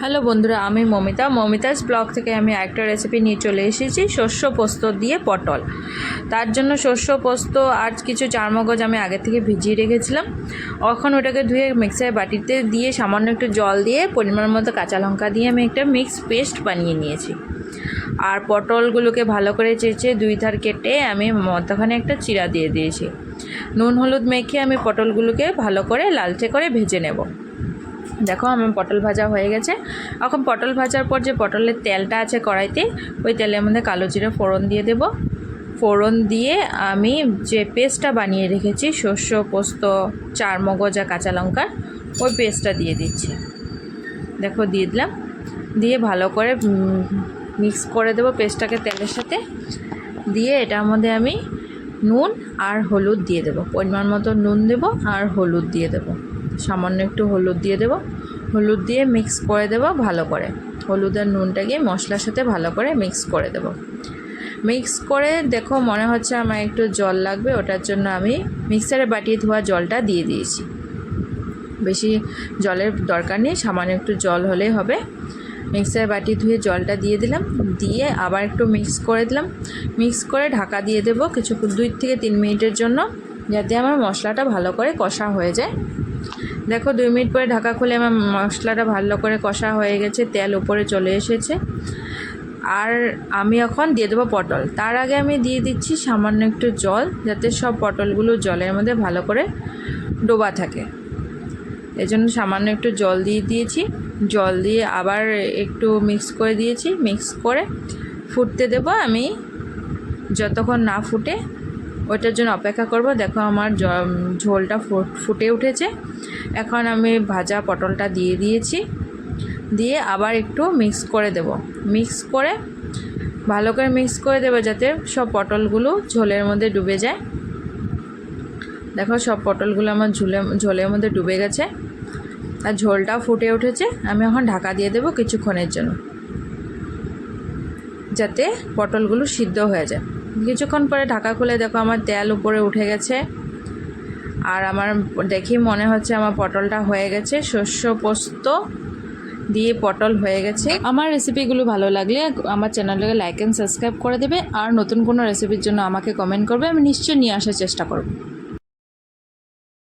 Hello বন্ধুরা, আমি Momita. মমিতাস blog থেকে আমি একটা রেসিপি নিয়ে চলে এসেছি, শস্য পোস্ত দিয়ে পটল। তার জন্য শস্য পোস্ত আর কিছু চারমগজ আমি আগে থেকে ভিজিয়ে রেখেছিলাম। এখন ওটাকে ধুয়ে মিক্সার বাটিতে দিয়ে সামান্য একটু জল দিয়ে, পরিমাণ মতো কাঁচা লঙ্কা দিয়ে আমি একটা মিক্স পেস্ট বানিয়ে নিয়েছি। আর পটলগুলোকে ভালো করে চেঁচে দুই ধার কেটে আমি মধ্যখানে একটা চিরা দিয়ে দিয়েছি। নুন হলুদ মেখে আমি পটলগুলোকে ভালো করে লালচে করে ভেজে নেব। দেখো, আমার পটল ভাজা হয়ে গেছে। এখন পটল ভাজার পর যে পটলের তেলটা আছে কড়াইতে, ওই তেলের মধ্যে কালো জিরে ফোড়ন দিয়ে দেব। ফোড়ন দিয়ে আমি যে পেস্টটা বানিয়ে রেখেছি, শস্য, পোস্ত চার মগজ আর কাঁচা লঙ্কার, ওই পেস্টটা দিয়ে দিচ্ছি। দেখো, দিয়ে দিলাম। দিয়ে ভালো করে মিক্স করে দেবো পেস্টটাকে তেলের সাথে। দিয়ে এটার মধ্যে আমি নুন আর হলুদ দিয়ে দেবো। পরিমাণ মতো নুন দেবো আর হলুদ দিয়ে দেবো। সামান্য একটু হলুদ দিয়ে দেবো। হলুদ দিয়ে মিক্স করে দেবো, ভালো করে। হলুদ আর নুনটাকে মশলার সাথে ভালো করে মিক্স করে দেবো। মিক্স করে দেখো, মনে হচ্ছে আমার একটু জল লাগবে, ওটার জন্য আমি মিক্সারে বাটিয়ে ধোয়া জলটা দিয়ে দিয়েছি। বেশি জলের দরকার নেই, সামান্য একটু জল হলেই হবে। মিক্সার বাটি ধুয়ে জলটা দিয়ে দিলাম, দিয়ে আবার একটু মিক্স করে দিলাম। মিক্স করে ঢাকা দিয়ে দেবো কিছু দুই থেকে তিন মিনিটের জন্য, যাতে আমার মশলাটা ভালো করে কষা হয়ে যায়। দেখো দুই মিনিট পরে ঢাকা খুলে আমার মশলাটা ভালো করে কষা হয়ে গেছে, তেল উপরে চলে এসেছে। আর আমি এখন দিয়ে দেবো পটল। তার আগে আমি দিয়ে দিচ্ছি সামান্য একটু জল, যাতে সব পটলগুলো জলের মধ্যে ভালো করে ডোবা থাকে। এই জন্য সামান্য একটু জল দিয়ে দিয়েছি। জল দিয়ে আবার একটু মিক্স করে দিয়েছি। মিক্স করে ফুটতে দেবো আমি, যতক্ষণ না ফুটে ওইটার জন্য অপেক্ষা করব। দেখো আমার ঝোলটা ফুটে উঠেছে। এখন আমি ভাজা পটলটা দিয়ে দিয়েছি। দিয়ে আবার একটু মিক্স করে দেব। মিক্স করে, ভালো করে মিক্স করে দেবো যাতে সব পটলগুলো ঝোলের মধ্যে ডুবে যায়। দেখো সব পটলগুলো আমার ঝোলে ঝোলের মধ্যে ডুবে গেছে। আর ঝোলটাও ফুটে উঠেছে। আমি এখন ঢাকা দিয়ে দেবো কিছুক্ষণের জন্য। যাতে পটলগুলো সিদ্ধ হয়ে যায়। কিছুক্ষণ পরে ঢাকা খুলে দেখো আমার তেল উপরে উঠে গেছে। আর আমার দেখি মনে হচ্ছে আমার পটলটা হয়ে গেছে। শস্য পোস্ত দিয়ে পটল হয়ে গেছে। আমার রেসিপিগুলো ভালো লাগলে আমার চ্যানেলটাকে লাইক অ্যান্ড সাবস্ক্রাইব করে দেবে। আর নতুন কোনো রেসিপির জন্য আমাকে কমেন্ট করবে। আমি নিশ্চয়ই নিয়ে আসার চেষ্টা করব।